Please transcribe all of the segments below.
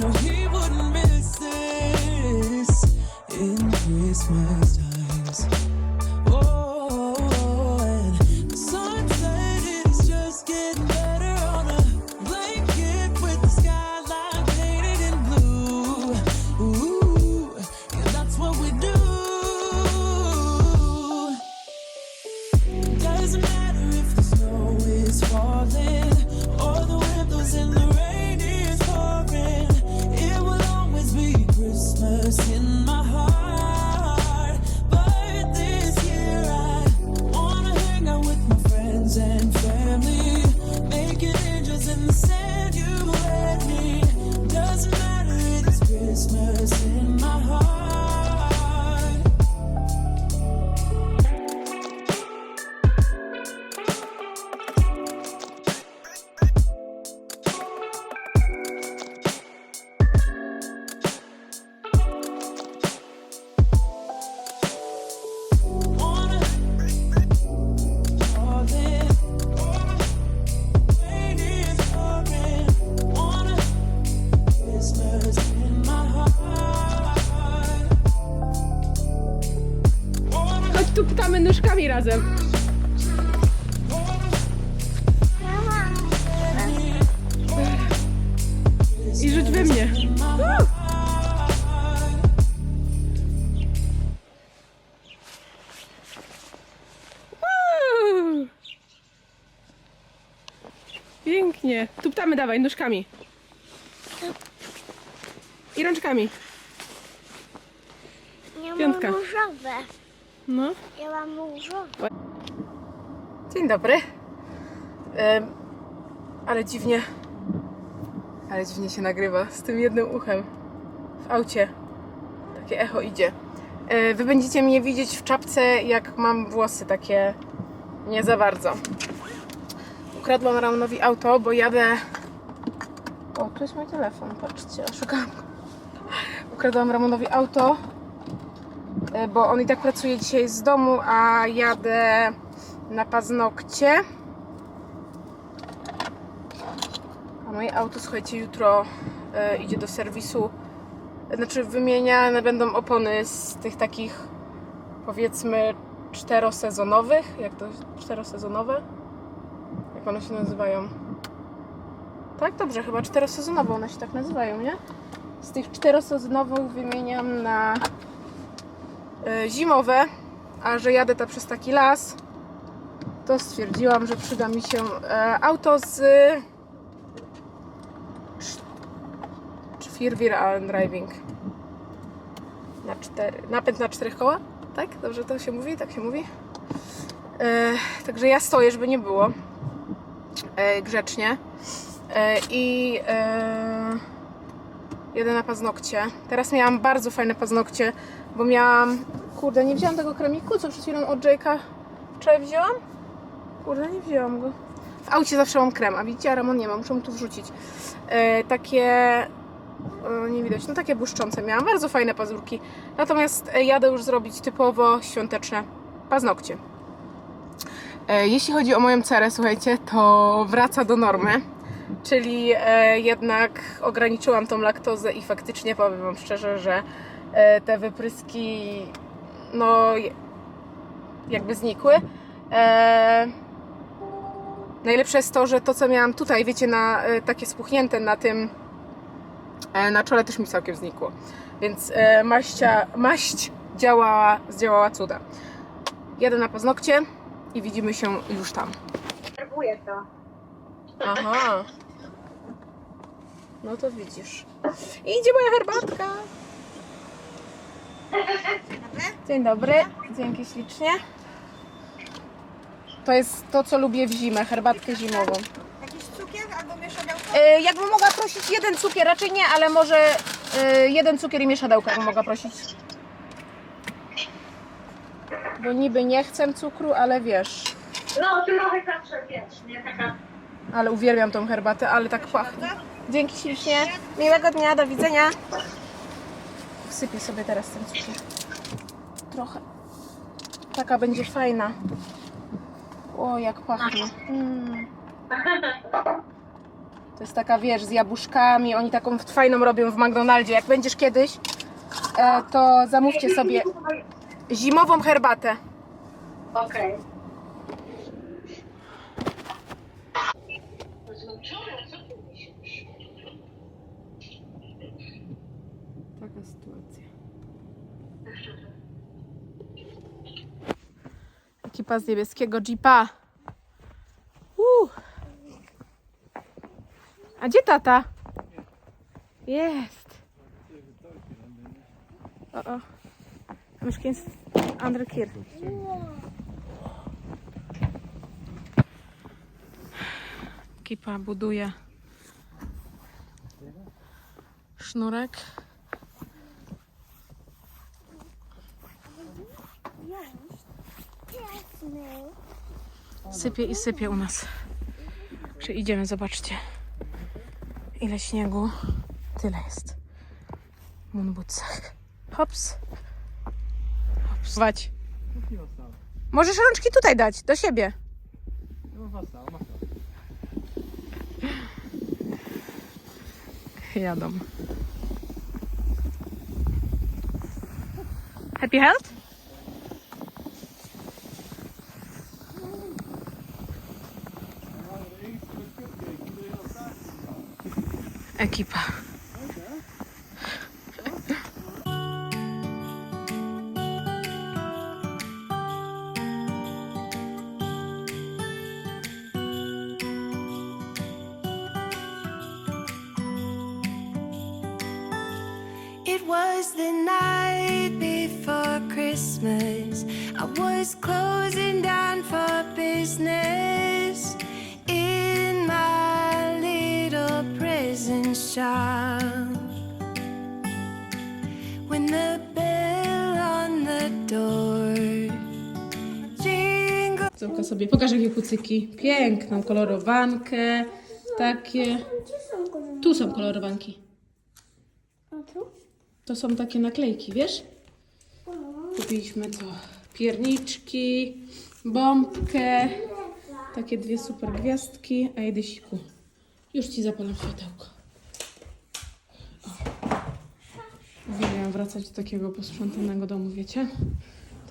No, he wouldn't miss this. In Christmas Ptamy, dawaj, nóżkami. I rączkami. Ja Piątka. mam różowe. No. Ja mam różowe. Dzień dobry. Em, ale dziwnie. Ale dziwnie się nagrywa z tym jednym uchem w aucie. Takie echo idzie. E, wy będziecie mnie widzieć w czapce, jak mam włosy takie nie za bardzo. Ukradłam Ramonowi auto, bo jadę. O, tu jest mój telefon, patrzcie, szukałam go. Ukradłam Ramonowi auto, e, bo on i tak pracuje dzisiaj z domu, a jadę na paznokcie. A moje auto, słuchajcie, jutro e, idzie do serwisu. Znaczy, wymieniane będą opony z tych takich, powiedzmy, czterosezonowych. Jak to czterosezonowe? Jak one się nazywają? Tak, dobrze, chyba czterosezonowe one się tak nazywają, nie? Z tych czterosezonowych wymieniam na e, zimowe, a że jadę to przez taki las, to stwierdziłam, że przyda mi się e, auto z czy Firwir Allen Driving na cztery, napęd na czterech koła, tak? Dobrze to się mówi? Tak się mówi? E, także ja stoję, żeby nie było e, grzecznie e, i e, jedę na paznokcie. Teraz miałam bardzo fajne paznokcie, bo miałam, kurde, nie wzięłam tego kremiku, co przed chwilą od Jake'a wczoraj wzięłam? Kurde, nie wzięłam go. W aucie zawsze mam krem, a widzicie, a Ramon nie ma, muszę mu tu wrzucić. E, takie, e, nie widać, no takie błyszczące miałam, bardzo fajne pazurki. Natomiast e, jadę już zrobić typowo świąteczne paznokcie. E, jeśli chodzi o moją cerę, słuchajcie, to wraca do normy. Czyli e, jednak ograniczyłam tą laktozę i faktycznie powiem Wam szczerze, że e, te wypryski no jakby znikły. Najlepsze jest to, że to co miałam tutaj, wiecie, na takie spuchnięte na tym na czole też mi całkiem znikło. Więc maścia, maść działała, zdziałała cuda. Jadę na paznokcie i widzimy się już tam. Serwuję to. Aha. No to widzisz. Idzie moja herbatka. Dzień dobry. Dzięki ślicznie. To jest to, co lubię w zimę, herbatkę zimową. Jakiś cukier albo E, jakbym mogła prosić jeden cukier, raczej nie, ale może e, jeden cukier i mieszadełko bym mogła prosić. Bo niby nie chcę cukru, ale wiesz, No, trochę zawsze wiesz, nie taka. ale uwielbiam tą herbatę, ale tak pachnie. Dzięki ślicznie, miłego dnia, do widzenia. Wsypię sobie teraz ten cukier. Trochę. Taka będzie fajna. O, jak pachnie. Mm. To jest taka, wiesz, z jabłuszkami. Oni taką fajną robią w McDonaldzie. Jak będziesz kiedyś, e, to zamówcie sobie zimową herbatę. Okej. Taka sytuacja. Ekipa z niebieskiego Jeepa. Uh. A gdzie tata? Jest. O, o. Myszkin under kier. Ekipa buduje sznurek. Sypie i sypie u nas. Czy idziemy, zobaczcie. Ile śniegu. Tyle jest. W moonbootsach. Hops. Wać. Możesz rączki tutaj dać, do siebie. Jadą. Happy health? Ekipa. It was the night before Christmas. I was closing down for business in my little present shop. When the bell on the door jingled. Córka sobie, pokaż jakie kucyki. Piękną kolorowankę. Takie. Tu są kolorowanki. To są takie naklejki, wiesz? Kupiliśmy to pierniczki, bombkę, takie dwie super gwiazdki, a jedysiku. Już ci zapalam światełko. Uwielbiam wracać do takiego posprzątanego domu, wiecie?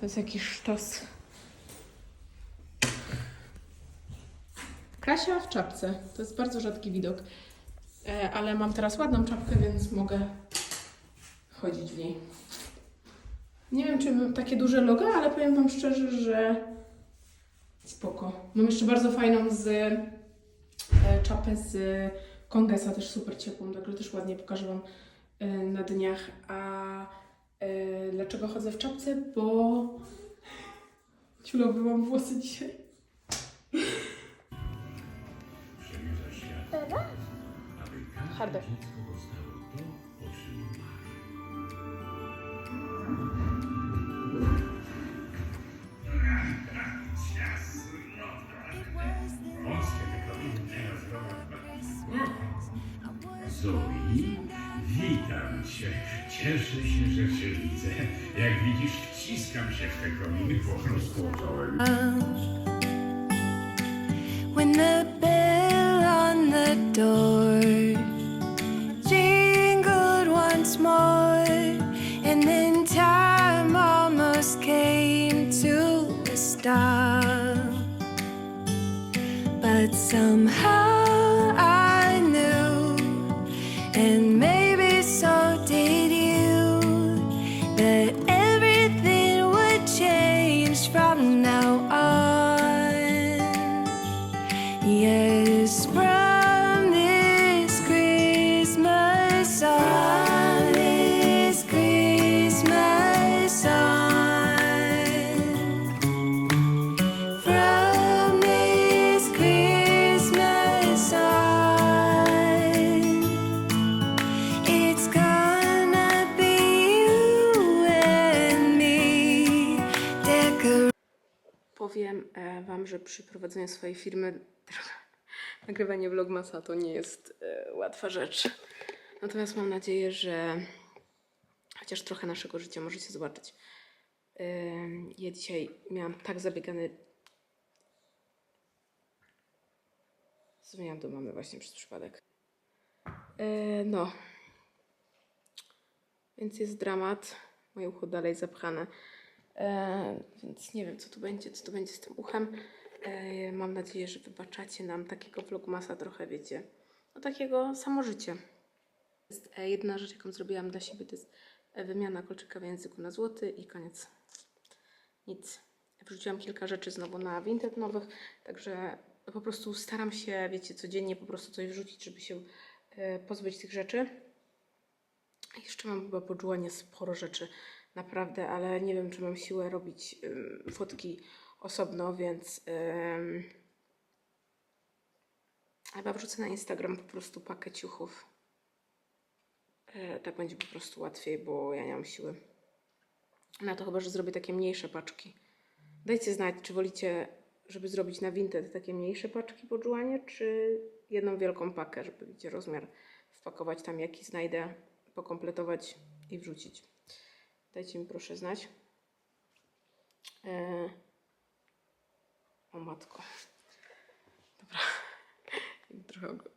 To jest jakiś sztos. Kasia w czapce. To jest bardzo rzadki widok. E, ale mam teraz ładną czapkę, więc mogę chodzić w niej. Nie wiem, czy mam takie duże logo, ale powiem Wam szczerze, że spoko. Mam jeszcze bardzo fajną z e, czapę z Kongesa, też super ciepłą, także też ładnie pokażę Wam e, na dniach. A e, dlaczego chodzę w czapce? Bo ciulowy mam włosy dzisiaj. Harder. Zoe, witam Cię. Cieszę się, że Cię widzę. Jak widzisz, wciskam się w te kominy po prostu. When the Wam, że przy prowadzeniu swojej firmy nagrywanie vlogmasa to nie jest e, łatwa rzecz. Natomiast mam nadzieję, że chociaż trochę naszego życia możecie zobaczyć. Ym, Ja dzisiaj miałam tak zabiegany. Zmieniłam do mamy właśnie przez przypadek. E, no. Więc jest dramat. Moje ucho dalej zapchane. E, więc nie wiem, co tu będzie, co tu będzie z tym uchem. E, mam nadzieję, że wybaczacie nam takiego vlogmasa trochę, wiecie, no takiego samożycie. Jest, e, jedna rzecz, jaką zrobiłam dla siebie, to jest e, wymiana kolczyka w języku na złoty i koniec. Nic. Wrzuciłam kilka rzeczy znowu na Vinted nowych, także po prostu staram się, wiecie, codziennie po prostu coś wrzucić, żeby się pozbyć tych rzeczy. Jeszcze mam chyba podżułanie sporo rzeczy, naprawdę, ale nie wiem, czy mam siłę robić ym, fotki osobno, więc ym, chyba wrzucę na Instagram po prostu pakę ciuchów. E, tak będzie po prostu łatwiej, bo ja nie mam siły. Na to chyba, że zrobię takie mniejsze paczki. Dajcie znać, czy wolicie, żeby zrobić na Vinted takie mniejsze paczki podżułanie, czy jedną wielką pakę, żeby wiecie, rozmiar wpakować tam jaki znajdę, pokompletować i wrzucić. Dajcie mi proszę znać. E... O matko. Dobra. Trochę og-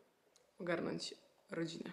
ogarnąć rodzinę.